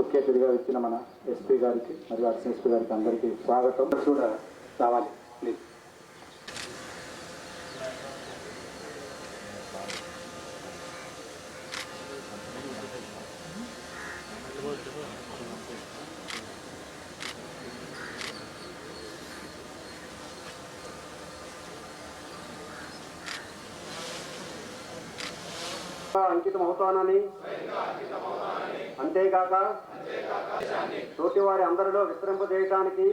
ముఖ్య అతిథిగా వచ్చిన మన ఎస్పీ గారికి మరియు అర్సన్ ఎస్పీ గారికి అందరికీ స్వాగతం. కూడా రావాలి. అంకితం అవుతానని అంతేకాక తోటివారి అందరిలో విస్తరింపజేయటానికి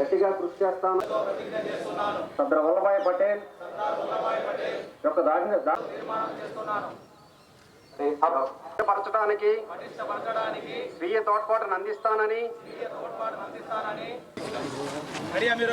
గట్టిగా కృషి చేస్తాను. సర్దార్ వల్లభాయ్ పటేల్ యొక్క పరచడానికి స్వీయ తోడ్పాటును అందిస్తానని. రెడీయా మీరు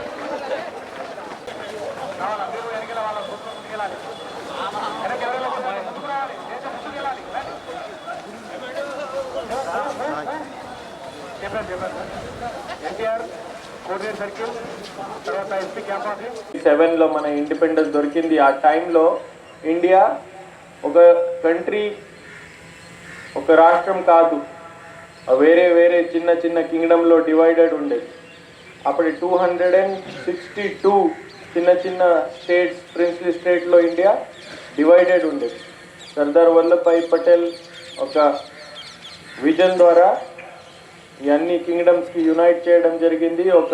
సెవెన్లో మన ఇండిపెండెన్స్ దొరికింది. ఆ టైంలో ఇండియా ఒక కంట్రీ ఒక రాష్ట్రం కాదు. వేరే వేరే చిన్న చిన్న కింగ్డంలో డివైడెడ్ ఉండేది అప్పుడు two hundred and sixty two చిన్న చిన్న స్టేట్స్ ప్రిన్స్లీ స్టేట్లో ఇండియా డివైడెడ్ ఉండేది. సర్దార్ వల్లభాయ్ పటేల్ ఒక విజన్ ద్వారా ఈ అన్ని కింగ్డమ్స్కి యునైట్ చేయడం జరిగింది. ఒక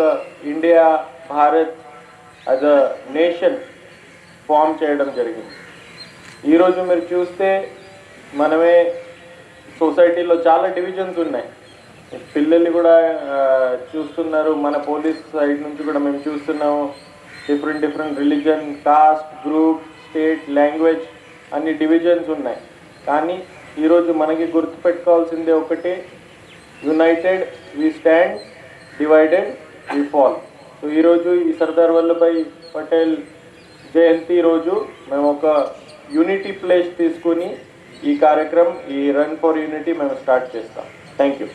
India Bharat as a nation form చేయడం జరిగింది. ఈరోజు మీరు చూస్తే మనమే సొసైటీలో చాలా డివిజన్స్ ఉన్నాయి. పిల్లల్ని కూడా చూస్తున్నారు. మన పోలీస్ సైడ్ నుంచి కూడా మేము చూస్తున్నాము. Different different religion caste group state language అన్ని డివిజన్స్ ఉన్నాయి. కానీ ఈరోజు మనకి గుర్తుపెట్టుకోవాల్సిందే ఒకటే united we stand divided we fall so ఈరోజు ఈ సర్దార్ వల్లభాయ్ పటేల్ జయంతి రోజు మేము ఒక యూనిటీ ప్లేస్ తీసుకుని ఈ కార్యక్రమం ఈ రన్ ఫర్ యూనిటీ మేము స్టార్ట్ చేస్తాం. Thank you